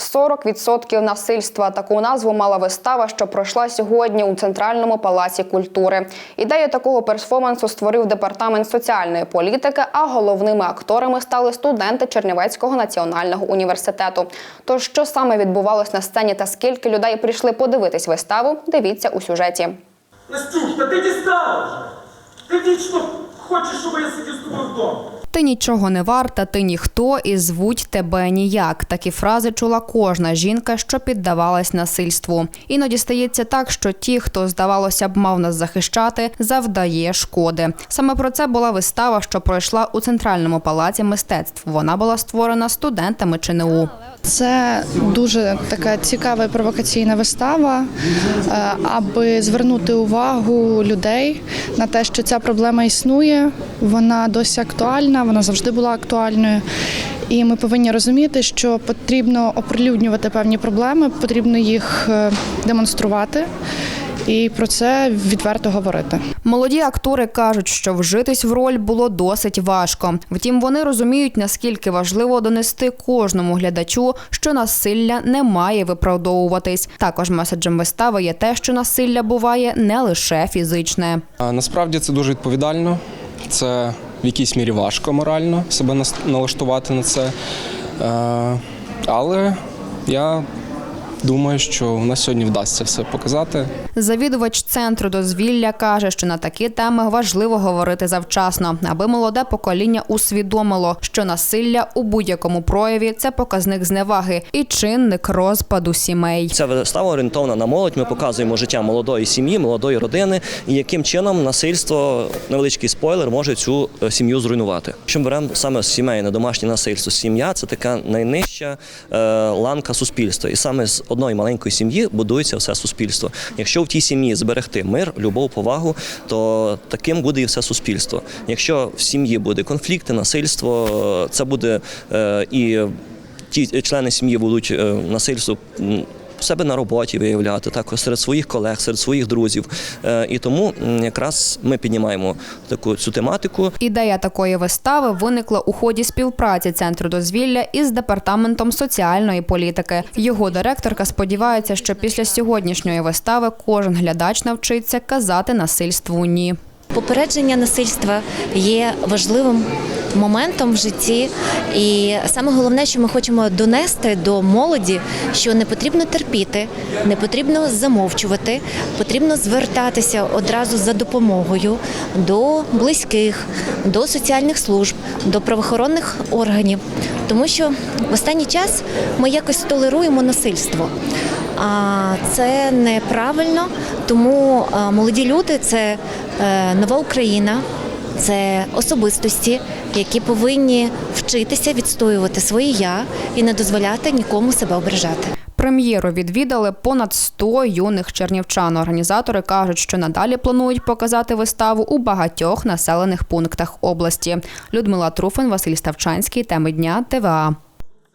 40% насильства. Таку назву мала вистава, що пройшла сьогодні у Центральному палаці культури. Ідею такого перформансу створив департамент соціальної політики, а головними акторами стали студенти Чернівецького національного університету. Тож, що саме відбувалось на сцені та скільки людей прийшли подивитись виставу, дивіться у сюжеті. Настюш, ти дістала. Ти вічно хочеш, щоб я сидів з тобою вдома. Ти нічого не варта, ти ніхто і звуть тебе ніяк. Такі фрази чула кожна жінка, що піддавалась насильству. Іноді стається так, що ті, хто здавалося б, мав нас захищати, завдає шкоди. Саме про це була вистава, що пройшла у центральному палаці мистецтв. Вона була створена студентами ЧНУ. Це дуже така цікава і провокаційна вистава, е, аби звернути увагу людей на те, що ця проблема існує, вона досі актуальна, вона завжди була актуальною. І ми повинні розуміти, що потрібно оприлюднювати певні проблеми, потрібно їх е, демонструвати і про це відверто говорити. Молоді актори кажуть, що вжитись в роль було досить важко. Втім, вони розуміють, наскільки важливо донести кожному глядачу, що насилля не має виправдовуватись. Також меседжем вистави є те, що насилля буває не лише фізичне. А Насправді це дуже відповідально. Це в якійсь мірі важко морально себе налаштувати на це. Е, Але я думаю, що у нас сьогодні вдасться все показати. Завідувач центру дозвілля каже, що на такі теми важливо говорити завчасно, аби молоде покоління усвідомило, що насилля у будь-якому прояві це показник зневаги і чинник розпаду сімей. Ця вистава орієнтована на молодь. Ми показуємо життя молодої сім'ї, молодої родини і яким чином насильство, невеличкий спойлер, може цю е, сім'ю зруйнувати. Ми беремо саме сімейне домашнє насильство, сім'я це така найнижча е, ланка суспільства, і саме з одної маленької сім'ї будується все суспільство. Якщо в тій сім'ї зберегти мир, любов, повагу, то таким буде і все суспільство. Якщо в сім'ї буде конфлікти, насильство, е, це буде е, і ті члени сім'ї будуть е, насильство себе на роботі виявляти, також серед своїх колег, серед своїх друзів. Е, І тому якраз ми піднімаємо таку цю тематику. Ідея такої вистави виникла у ході співпраці центру дозвілля із департаментом соціальної політики. Його директорка сподівається, що після сьогоднішньої вистави кожен глядач навчиться казати насильству ні. Попередження насильства є важливим моментом в житті, і саме головне, що ми хочемо донести до молоді, що не потрібно терпіти, не потрібно замовчувати, потрібно звертатися одразу за допомогою до близьких, до соціальних служб, до правоохоронних органів, тому що в останній час ми якось толеруємо насильство. А це неправильно, тому молоді люди це е, нова Україна, це особистості, які повинні вчитися відстоювати своє я і не дозволяти нікому себе ображати. Прем'єру відвідали понад 100 юних чернівчан. Організатори кажуть, що надалі планують показати виставу у багатьох населених пунктах області. Людмила Труфин, Василь Ставчанський. Теми дня ТВА.